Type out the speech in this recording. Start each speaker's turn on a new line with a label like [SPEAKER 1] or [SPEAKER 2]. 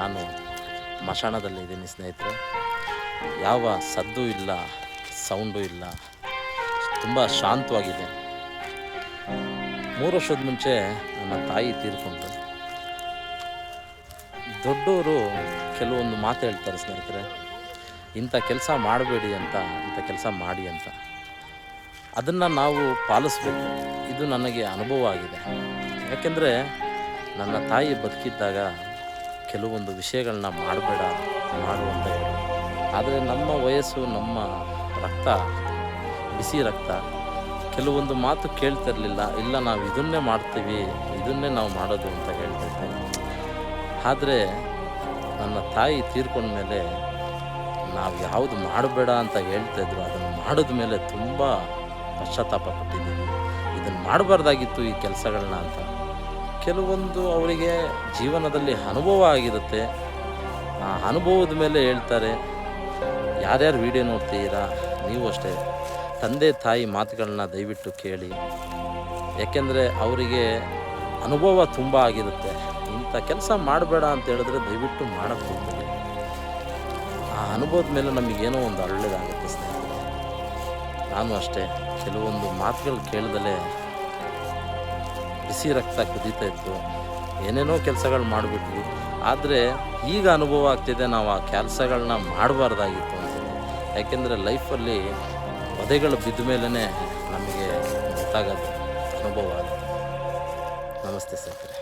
[SPEAKER 1] ನಾನು ಮಶಾಣದಲ್ಲಿದ್ದೀನಿ ಸ್ನೇಹಿತರೆ. ಯಾವ ಸದ್ದು ಇಲ್ಲ, ಸೌಂಡು ಇಲ್ಲ, ತುಂಬ ಶಾಂತವಾಗಿದೆ. ಮೂರು ವರ್ಷದ ಮುಂಚೆ ನನ್ನ ತಾಯಿ ತೀರ್ಕೊಂಡ್ರು. ದೊಡ್ಡವರು ಕೆಲವೊಂದು ಮಾತು ಹೇಳ್ತಾರೆ ಸ್ನೇಹಿತರೆ. ಇಂಥ ಕೆಲಸ ಮಾಡಬೇಡಿ ಅಂತ, ಇಂಥ ಕೆಲಸ ಮಾಡಿ ಅಂತ. ಅದನ್ನು ನಾವು ಪಾಲಿಸ್ಬೇಕು. ಇದು ನನಗೆ ಅನುಭವ ಆಗಿದೆ. ಯಾಕೆಂದರೆ ನನ್ನ ತಾಯಿ ಬದುಕಿದ್ದಾಗ ಕೆಲವೊಂದು ವಿಷಯಗಳನ್ನ ಮಾಡಬೇಡ ಮಾಡು ಅಂತ ಹೇಳಿ. ಆದರೆ ನಮ್ಮ ವಯಸ್ಸು, ನಮ್ಮ ರಕ್ತ, ಬಿಸಿ ರಕ್ತ ಕೆಲವೊಂದು ಮಾತು ಕೇಳ್ತಿರಲಿಲ್ಲ. ಇಲ್ಲ, ನಾವು ಇದನ್ನೇ ಮಾಡ್ತೀವಿ, ಇದನ್ನೇ ನಾವು ಮಾಡೋದು ಅಂತ ಹೇಳ್ತಿದ್ದೆ ಆದರೆ ನನ್ನ ತಾಯಿ ತೀರ್ಕೊಂಡ ಮೇಲೆ ನಾವು ಯಾವುದು ಮಾಡಬೇಡ ಅಂತ ಹೇಳ್ತಾಯಿದ್ರು ಅದನ್ನು ಮಾಡಿದ ಮೇಲೆ ತುಂಬ ಪಶ್ಚಾತ್ತಾಪ ಪಟ್ಟಿದ್ದೀನಿ. ಇದನ್ನು ಮಾಡಬಾರ್ದಾಗಿತ್ತು ಈ ಕೆಲಸಗಳನ್ನ ಅಂತ. ಕೆಲವೊಂದು ಅವರಿಗೆ ಜೀವನದಲ್ಲಿ ಅನುಭವ ಆಗಿರುತ್ತೆ. ಆ ಅನುಭವದ ಮೇಲೆ ಹೇಳ್ತಾರೆ, ಯಾರ್ಯಾರು ವಿಡಿಯೋ ನೋಡ್ತೀರಾ ನೀವು ಅಷ್ಟೇ. ತಂದೆ, ತಾಯಿ ಮಾತುಗಳನ್ನ ದಯವಿಟ್ಟು ಕೇಳಿ. ಯಾಕೆಂದರೆ ಅವರಿಗೆ ಅನುಭವ ತುಂಬ ಆಗಿರುತ್ತೆ. ಇಂಥ ಕೆಲಸ ಮಾಡಬೇಡ ಅಂತ ಹೇಳಿದ್ರೆ ದಯವಿಟ್ಟು ಹೋಗ್ಬೇಡಿ. ಆ ಅನುಭವದ ಮೇಲೆ ನಮಗೇನೋ ಒಂದು ಒಳ್ಳೆಯದಾಗುತ್ತೆ ಸ್ನೇಹಿತರೆ. ನಾನು ಅಷ್ಟೇ. ಕೆಲವೊಂದು ಮಾತುಗಳು ಕೇಳ್ದಲೇ ಬಿಸಿ ರಕ್ತ ಕುದೀತಾ ಇತ್ತು. ಏನೇನೋ ಕೆಲಸಗಳು ಮಾಡಿಬಿಟ್ವಿ. ಆದರೆ ಈಗ ಅನುಭವ ಆಗ್ತಿದೆ, ನಾವು ಆ ಕೆಲಸಗಳನ್ನ ಮಾಡಬಾರ್ದಾಗಿತ್ತು ಅಂತೇಳಿ ಯಾಕೆಂದರೆ ಲೈಫಲ್ಲಿ ವಧೆಗಳು ಬಿದ್ದ ಮೇಲೇ ನಮಗೆ ಗೊತ್ತಾಗೋದು, ಅನುಭವ ಆಗುತ್ತೆ. ನಮಸ್ತೆ ಸ್ನೇಹಿತರೆ